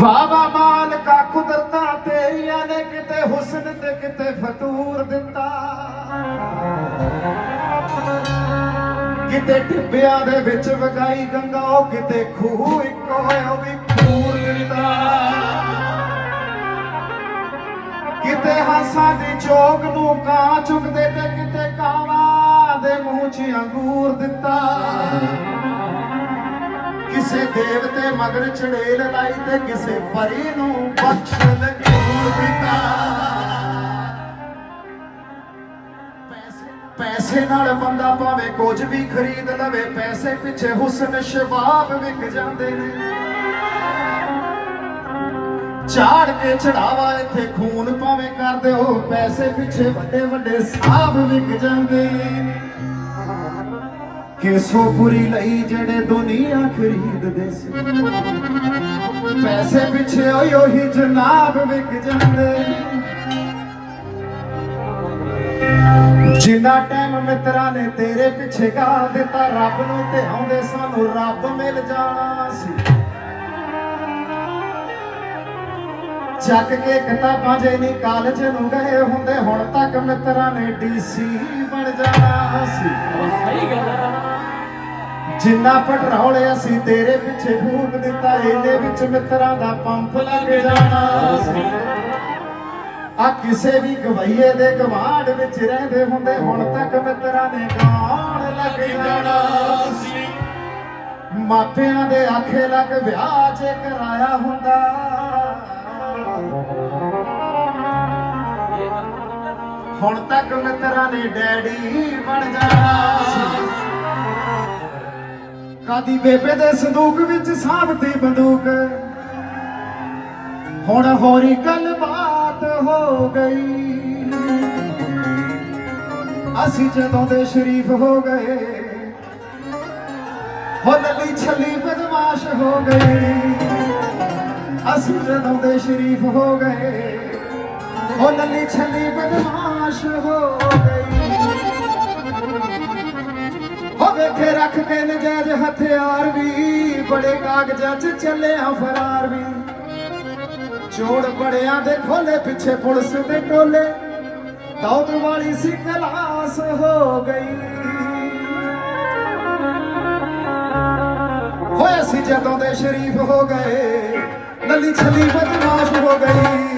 ਵਾਵਾ ਮਾਲਕਾ ਕੁਦਰਤਾਂ ਤੇਰੀਆਂ ਨੇ ਕਿਤੇ ਹੁਸਨ ਤੇ ਕਿਤੇ ਫਤੂਰ ਦਿੱਤਾ। ਕਿਤੇ ਟਿੱਬਿਆਂ ਦੇ ਵਿੱਚ ਵਗਾਈ ਗੰਗਾ, ਉਹ ਕਿਤੇ ਖੂਹ ਇੱਕੋ ਹੈ, ਉਹ ਵੀ ਖੂਰ ਦਿੱਤਾ। ਕਿਤੇ ਹਾਸਾਂ ਦੀ ਚੋਗ ਨੂੰ ਕਾਂ ਚੁਗਦੇ ਤੇ ਕਿਤੇ ਕਾਵਾਂ ਦੇ ਮੂੰਹ 'ਚ ਅੰਗੂਰ ਦਿੱਤਾ। ਕਿਸੇ ਦੇਵਤੇ ਮਗਰ ਚੜੇਲ ਲਾਈ ਤੇ ਕਿਸੇ ਪਰੀ ਨੂੰ ਬਖਸ਼ ਲਗੂਰ ਦਿੱਤਾ। ਪੈਸੇ ਨਾਲ ਬੰਦਾ ਭਾਵੇਂ ਕੁਝ ਵੀ ਖਰੀਦ ਲਵੇ, ਪੈਸੇ ਪਿੱਛੇ ਹੁਸਨ ਸ਼ਬਾਬ ਵਿਕ ਜਾਂਦੇ ਨੇ। ਝਾੜ ਕੇ ਚੜਾਵਾ ਇੱਥੇ ਖੂਨ ਭਾਵੇਂ ਕਰ ਦਿਓ, ਪੈਸੇ ਪਿੱਛੇ ਵੱਡੇ ਵੱਡੇ ਸਾਬ ਵਿਕ ਜਾਂਦੇ ਨੇ। ਕੇਸੋਪੁਰੀ ਲਈ ਜਿਹੜੇ ਦੁਨੀਆ ਖਰੀਦਦੇ ਸੀ? ਪੈਸੇ ਪਿੱਛੇ ਉਹੀ ਉਹੀ ਜਨਾਬ ਵਿਕ ਜਾਂਦੇ। ਜਿੰਨਾ ਟਾਈਮ ਮਿੱਤਰਾਂ ਨੇ ਤੇਰੇ ਪਿੱਛੇ ਗਾ ਦਿੱਤਾ, ਰੱਬ ਨੂੰ ਤੇ ਆਉਂਦੇ ਸਾਨੂੰ ਰੱਬ ਮਿਲ ਜਾਣਾ ਸੀ। ਚੱਕ ਕੇ ਕਿਤਾਬਾਂ ਜੇ ਨਹੀਂ ਕਾਲਜ ਨੂੰ ਗਏ ਹੁੰਦੇ, ਹੁਣ ਤੱਕ ਮਿੱਤਰਾਂ ਨੇ ਡੀਸੀ ਬਣ ਜਾਣਾ ਸੀ। ਸਹੀ ਗੱਲ ਜਿੰਨਾ ਪੈਟਰੋਲ ਅਸੀਂ ਤੇਰੇ ਪਿੱਛੇ ਫੂਕ ਦਿੱਤਾ, ਇਹਦੇ ਵਿੱਚ ਮਿੱਤਰਾਂ ਦਾ ਪੰਪ ਲੱਗ ਜਾਣਾ। ਆ ਕਿਸੇ ਵੀ ਗਵਈਏ ਦੇ ਗਵਾਂਢ ਵਿੱਚ ਰਹਿੰਦੇ ਹੁੰਦੇ, ਹੁਣ ਤੱਕ ਮਿੱਤਰਾਂ ਨੇ ਗਾਣ ਲੱਗ ਜਾਣਾ। ਮਾਪਿਆਂ ਦੇ ਆਖੇ ਲੱਗ ਵਿਆਹ ਚ ਕਰਾਇਆ ਹੁੰਦਾ। ਹੁਣ ਤੱਕ ਮਿੱਤਰਾਂ ਨੇ ਡੈਡੀ ਬਣ ਕਾਦੀ ਬੇਬੇ ਦੇ ਸੰਦੂਕ ਵਿੱਚ ਸਾਬਤੀ ਬੰਦੂਕ। ਹੁਣ ਹੋਰੀ ਗੱਲ ਬਾਤ ਹੋ ਗਈ। ਅਸੀਂ ਜਦੋਂ ਦੇ ਸ਼ਰੀਫ ਹੋ ਗਏ ਹੋ ਲੱਲੀ ਛੱਲੀ ਬਦਮਾਸ਼ ਹੋ ਗਏ। ਅਸੀਂ ਜਦੋਂ ਦੇ ਸ਼ਰੀਫ ਹੋ ਗਏ ਹੋ ਲੱਲੀ ਛੱਲੀ ਬਦਮਾਸ਼ ਹੋ ਗਏ ਵੇਖੇ ਨਜਾਇਜ਼ ਹਥਿਆਰ ਵੀ, ਬੜੇ ਕਾਗਜ਼ਾਂ 'ਚ ਚੱਲਿਆ ਫਰਾਰ ਵੀ। ਚੋੜ ਬੜਿਆਂ ਦੇ ਖੋਲੇ, ਪਿੱਛੇ ਪੁਲਿਸ ਦੇ ਟੋਲੇ। ਦੌਦ ਵਾਲੀ ਸੀ ਕਲਾਸ ਹੋ ਗਈ। ਹੋਏ ਸੀ ਜਦੋਂ ਦੇ ਸ਼ਰੀਫ ਹੋ ਗਏ ਲੱਲੀ ਛਲੀ ਬਦਮਾਸ਼ ਹੋ ਗਈ।